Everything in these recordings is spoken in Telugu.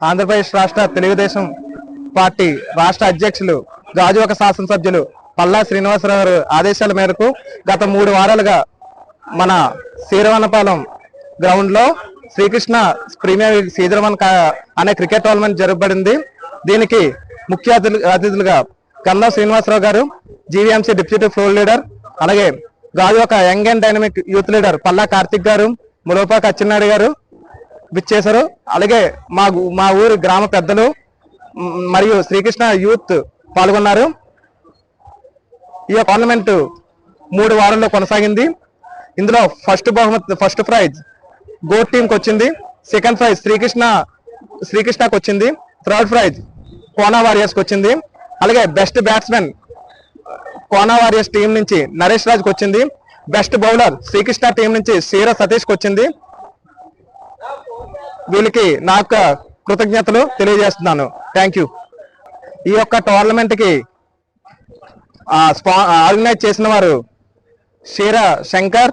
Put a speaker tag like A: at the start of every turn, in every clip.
A: ఆంధ్రప్రదేశ్ రాష్ట్ర తెలుగుదేశం పార్టీ రాష్ట్ర అధ్యక్షులు గాజువాక శాసనసభ్యులు పల్లా శ్రీనివాసరావు గారు ఆదేశాల మేరకు గత మూడు వారాలుగా మన శ్రీరవణపాలెం గ్రౌండ్లో శ్రీకృష్ణ ప్రీమియర్ లీగ్ శ్రీధరవన్ అనే క్రికెట్ టోర్నమెంట్ జరగబడింది. దీనికి ముఖ్య అతిథులు- అతిథులుగా కన్నా శ్రీనివాసరావు గారు జీవీఎంసీ డిప్యూటీ ఫ్లోర్ లీడర్ అలాగే Gajuwaka young and dynamic youth leader Palla Karthik garu Mulapaka Atchannaidu గారు విచ్చేశారు. అలాగే మా మా ఊరి గ్రామ పెద్దలు మరియు శ్రీకృష్ణ యూత్ పాల్గొన్నారు. ఈ టోర్నమెంట్ మూడు వారాల్లో కొనసాగింది. ఇందులో ఫస్ట్ బహుమతి ఫస్ట్ ప్రైజ్ గోట్ టీంకి వచ్చింది. సెకండ్ ప్రైజ్ శ్రీకృష్ణ శ్రీకృష్ణకు వచ్చింది. థర్డ్ ప్రైజ్ కోనా వారియర్స్కి వచ్చింది. అలాగే best batsmen Kona warriors team నుంచి నరేష్ రాజ్కి వచ్చింది. బెస్ట్ బౌలర్ శ్రీకృష్ణ టీం నుంచి సీర సతీష్కి వచ్చింది. వీళ్ళకి నా యొక్క కృతజ్ఞతలు తెలియజేస్తున్నాను. థ్యాంక్ యూ ఈ యొక్క టోర్నమెంట్కి ఆర్గనైజ్ చేసిన వారు శీర శంకర్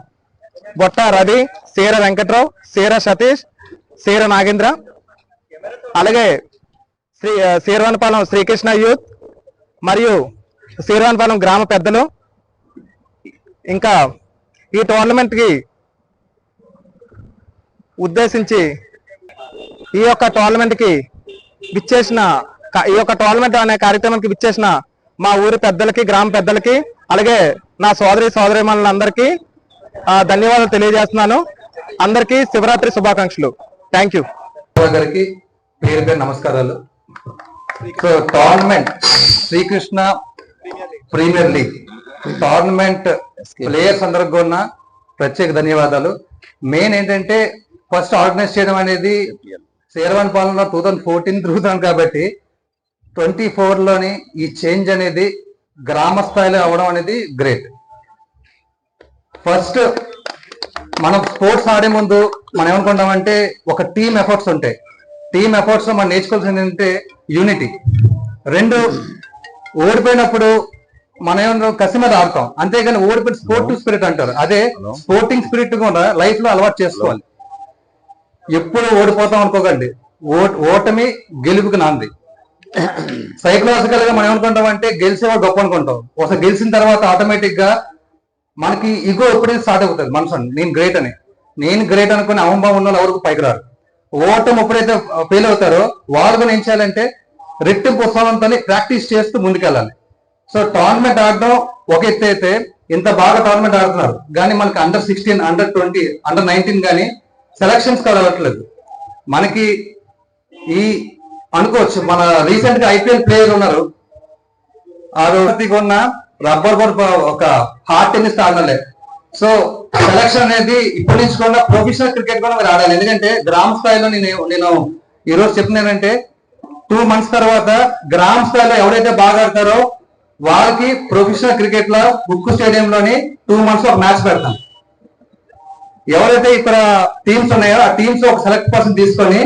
A: బొట్ట రవి శీర వెంకట్రావు శీర సతీష్ శీర నాగేంద్ర అలాగే శ్రీ శీర్వానపాలెం శ్రీకృష్ణ యూత్ మరియు శీర్వానపాలెం గ్రామ పెద్దలు. ఇంకా ఈ టోర్నమెంట్కి ఉద్దేశించి ఈ యొక్క టోర్నమెంట్కి విచ్చేసిన ఈ యొక్క టోర్నమెంట్ అనే కార్యక్రమానికి విచ్చేసిన మా ఊరి పెద్దలకి గ్రామ పెద్దలకి అలాగే నా సోదరి సోదరిమణులందరికీ ఆ, ధన్యవాదాలు తెలియజేస్తున్నాను. అందరికీ శివరాత్రి శుభాకాంక్షలు. థ్యాంక్ యూ
B: గారికి పేరు పేరు నమస్కారాలు. So tournament Srikrishna premier league. Tournament players అందరికి కూడా ప్రత్యేక ధన్యవాదాలు. మెయిన్ ఏంటంటే ఫస్ట్ ఆర్గనైజ్ చేయడం అనేది శేర్వాన్ పాలనలో టూ థౌజండ్ ఫోర్టీన్ తిరుగుతాం కాబట్టి ట్వంటీ ఫోర్లోని ఈ చేంజ్ అనేది గ్రామ స్థాయిలో అవడం అనేది గ్రేట్ ఫస్ట్ మనం స్పోర్ట్స్ ఆడే ముందు మనం ఏమనుకుంటామంటే ఒక టీమ్ ఎఫర్ట్స్ ఉంటాయి. టీమ్ ఎఫర్ట్స్లో మనం నేర్చుకోవాల్సింది ఏంటంటే యూనిటీ రెండు ఓడిపోయినప్పుడు మనం ఏమన్నా కసి మీద ఆడతాం. అంతేగాని ఓడిపోయిన స్పోర్టివ్ స్పిరిట్ అంటారు. అదే స్పోర్టింగ్ స్పిరిట్ కూడా లైఫ్లో అలవాటు చేసుకోవాలి. ఎప్పుడు ఓడిపోతాం అనుకోకండి. ఓ- ఓటమి గెలుపుకి నాంది. సైకలాజికల్గా మనం ఏమనుకుంటాం అంటే గెలిచేవాడు గొప్ప అనుకుంటాం. ఒకసారి గెలిచిన తర్వాత ఆటోమేటిక్గా మనకి ఇగో ఎప్పుడైతే స్టార్ట్ అవుతుంది మనసు నేను గ్రేట్ అని. నేను గ్రేట్ అనుకుని అహంభావం ఉన్న వాళ్ళు ఎవరికి పైకి రారు. ఓటం ఎప్పుడైతే ఫెయిల్ అవుతారో వాళ్ళు కూడా ఏం చేయాలంటే రెట్టింపు ఉత్సాహంతో ప్రాక్టీస్ చేస్తూ ముందుకెళ్ళాలి. సో టోర్నమెంట్ ఆడడం ఒక ఎత్తు అయితే ఇంత బాగా టోర్నమెంట్ ఆడుతున్నారు. కానీ మనకి under sixteen under twenty under nineteen కానీ సెలక్షన్స్ కలవట్లేదు మనకి ఈ అనుకోవచ్చు మన రీసెంట్గా ఐపీఎల్ ప్లేయర్ ఉన్నారు. ఆ రోజు కొన్న రబ్బర్ బోర్డ్ ఒక హార్ట్ టెన్నిస్ ఆడలే సో సెలక్షన్ అనేది ఇప్పటి నుంచి కూడా ప్రొఫెషనల్ క్రికెట్ కూడా మీరు ఆడాలి. ఎందుకంటే గ్రామ స్థాయిలో నేను నేను ఈరోజు చెప్తున్నానంటే టూ మంత్స్ తర్వాత గ్రామ స్థాయిలో ఎవరైతే బాగా ఆడతారో వాళ్ళకి ప్రొఫెషనల్ క్రికెట్లో ఉక్కు స్టేడియంలోని టూ మంత్స్ ఒక మ్యాచ్ పెడతాను ఎవరైతే ఇక్కడ టీమ్స్ ఉన్నాయో ఆ టీమ్స్ ఒక సెలెక్ట్ పర్సన్ తీసుకొని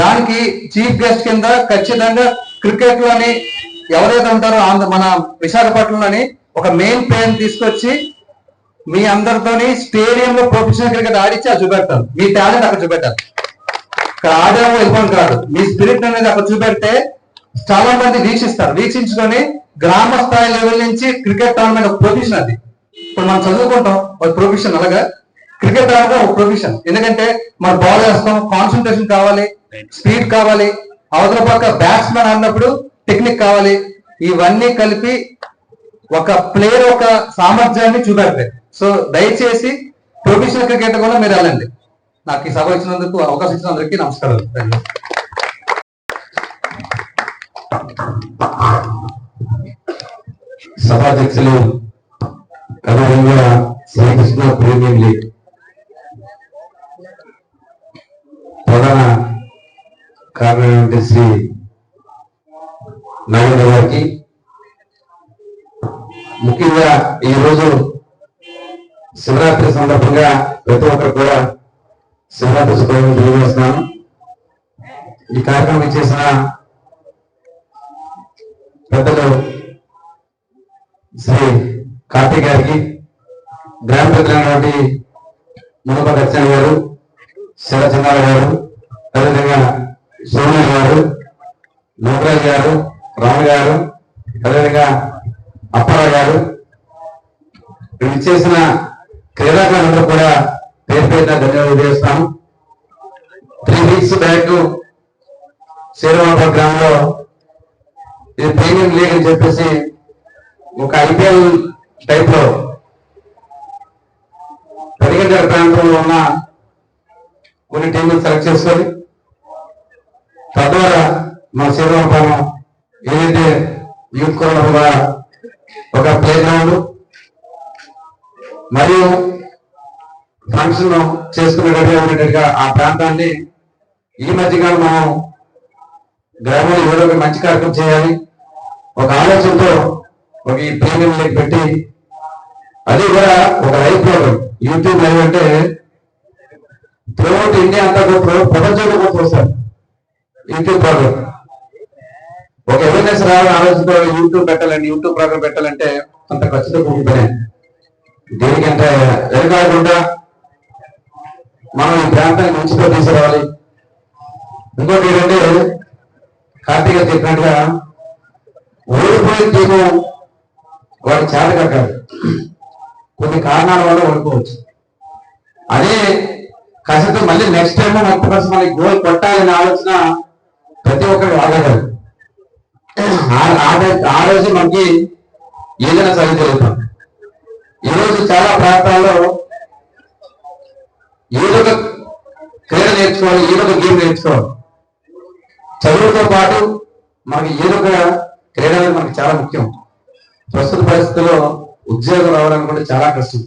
B: దానికి చీఫ్ గెస్ట్ కింద ఖచ్చితంగా క్రికెట్లోని ఎవరైతే ఉంటారో ఆంధ్ర మన విశాఖపట్నంలోని ఒక మెయిన్ ప్లేయర్ తీసుకొచ్చి మీ అందరితోని స్టేడియం లో ప్రొఫెషనల్ క్రికెట్ ఆడిచ్చి అది చూపెడతారు. మీ టాలెంట్ అక్కడ చూపెట్టారు ఇక్కడ ఆడాము వెళ్ళిపోవడం కాదు. మీ స్పిరిట్ అనేది అక్కడ చూపెడితే చాలా మంది వీక్షిస్తారు. వీక్షించుకొని గ్రామ స్థాయి లెవెల్ నుంచి క్రికెట్ టోర్నమెంట్ ఒక ప్రొఫెషన్ అది. ఇప్పుడు మనం చదువుకుంటాం ఒక ప్రొఫెషన్ అలాగా. క్రికెట్ ఆడడం ఒక ప్రొఫెషన్ ఎందుకంటే మనం బాల్ వేస్తాం కాన్సన్ట్రేషన్ కావాలి స్పీడ్ కావాలి. అవతల పక్క బ్యాట్స్మెన్ ఆడినప్పుడు టెక్నిక్ కావాలి. ఇవన్నీ కలిపి ఒక ప్లేయర్ ఒక సామర్థ్యాన్ని చూపెడతాయి. సో దయచేసి ప్రొఫెషనల్ క్రికెట్ కూడా మీరు వెళ్ళండి. నాకు ఈ సభ ఇచ్చినందుకు అవకాశం ఇచ్చినందుకు అందరికీ ధన్యవాదాలు.
C: సభాధ్యక్షులు శ్రీకృష్ణ ప్రీమియం లీగ్ ప్రధాన కారణమైనటువంటి శ్రీ నాగేంద్ర గారికి ముఖ్యంగా ఈరోజు శివరాత్రి సందర్భంగా ప్రతి ఒక్కరు కూడా శివరాత్రి శుభాలను తెలియజేస్తున్నాను. ఈ కార్యక్రమం చేసిన పెద్దలు శ్రీ కార్తీక్ గారికి గ్రామ పెద్దలైనటువంటి మునప దక్షిణ గారు శివచంద్ర గారు అదేవిధంగా సోనియా గారు లోకరాజ్ గారు రామ్ గారు అదేవిధంగా అప్పారావు గారు. ఇక్కడ ఇచ్చేసిన క్రీడాకారులందరూ కూడా పేరు పేరున ధన్యవాదాలు చేస్తాను త్రీ వీక్స్ బ్యాక్ శ్రీరామపురం గ్రామంలో ఇది ప్రీమియం లీగ్ అని చెప్పేసి ఒక ఐపీఎల్ టైప్లో ఉన్న కొన్ని టీంలు సెలెక్ట్ చేసుకొని తద్వారా మా శ్రీరామపురం ఏదైతే యూత్ కోరడం ఒక ప్లే గ్రౌండ్ మరియు ఫంక్షన్ చేసుకునేటట్టుగా ఉండేటట్టుగా ఆ ప్రాంతాన్ని ఈ మధ్యకాలం మనం గ్రామంలో ఏదో ఒక మంచి కార్యక్రమం చేయాలి. ఒక ఆలోచనతో ఒక ఈ ప్రీమియం పెట్టి అది కూడా ఒక లైవ్ ప్రోగ్రామ్ యూట్యూబ్ లైవ్ అంటే త్రూఅవుట్ ఇండియా అంతా కూడా ప్రపంచంలో కూడా చూస్తారు. YouTube programme. ఒక అవేర్నెస్ రావాలని ఆలోచనతో యూట్యూబ్ పెట్టాలండి యూట్యూబ్ ప్రోగ్రామ్ పెట్టాలంటే అంత ఖర్చుతో కూడిన పనే దేనికంటే వెనకాడకుండా మనం ఈ ప్రాంతానికి మంచితో తీసుకురావాలి. ఇంకోటి ఏంటంటే కార్తీక చెప్పినట్టుగా ఓడిపోయిన టీము వాడి చేతగా కట్టాలి. కొన్ని కారణాల వల్ల ఓడిపోవచ్చు. అదే కసితో మళ్ళీ నెక్స్ట్ టైం ముప్పై పర్సెంట్ మనకి గోల్ కొట్టాలనే ఆలోచన ప్రతి ఒక్కరు ఆగగలరు ఆ- రోజు- మనకి ఏదైనా చదువుతాం ఈరోజు చాలా ప్రాంతాల్లో ఏదో ఒక క్రీడ నేర్చుకోవాలి ఏదో ఒక గేమ్ నేర్చుకోవాలి. చదువుతో పాటు మనకి ఏదో ఒక క్రీడ అనేది మనకి చాలా ముఖ్యం. ప్రస్తుత పరిస్థితుల్లో ఉద్యోగం రావడానికి కూడా చాలా కష్టం.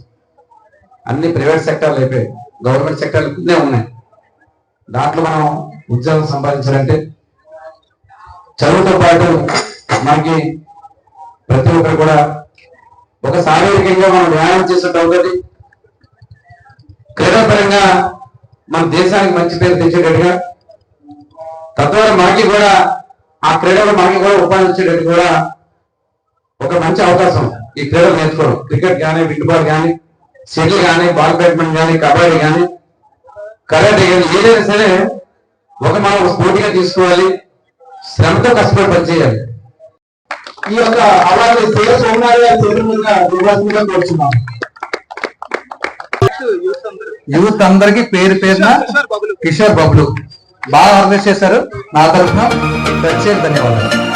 C: అన్ని ప్రైవేట్ సెక్టర్లు అయిపోయాయి. గవర్నమెంట్ సెక్టర్లు ఇన్నే ఉన్నాయి. దాంట్లో మనం ఉద్యోగం సంపాదించాలంటే చదువుతో పాటు మనకి ప్రతి ఒక్కరు కూడా ఒక శారీరకంగా మనం వ్యాయామం చేసినట్టు ఒకటి క్రీడాపరంగా మన దేశానికి మంచి పేరు తెచ్చేటట్టుగా తద్వారా మనకి కూడా ఆ క్రీడలో మనకి కూడా ఉపాధి వచ్చేటట్టు కూడా ఒక మంచి అవకాశం ఈ క్రీడలు నేర్చుకోవడం. క్రికెట్ కానీ ఫుట్బాల్ కానీ షటిల్ కానీ బాల్ బ్యాడ్మింటన్ కానీ కబడ్డీ కానీ కరాటే కానీ ఏదైనా సరే ఒక మనం స్పోర్టిగా తీసుకోవాలి. శ్రమతో కష్టపడి పనిచేయాలి.
A: ఈ యొక్క అవార్డు సేవ సోమనాథ్ గారి చేతుల మీదుగా ఇవ్వాల్సిందిగా కోరుచున్నాం.
B: యూత్ అందరికి పేరు పేరున కిషోర్ బబ్లు. బాగా ఆర్గనైజ్ చేశారు నా తరఫున. ప్రత్యేక ధన్యవాదాలు.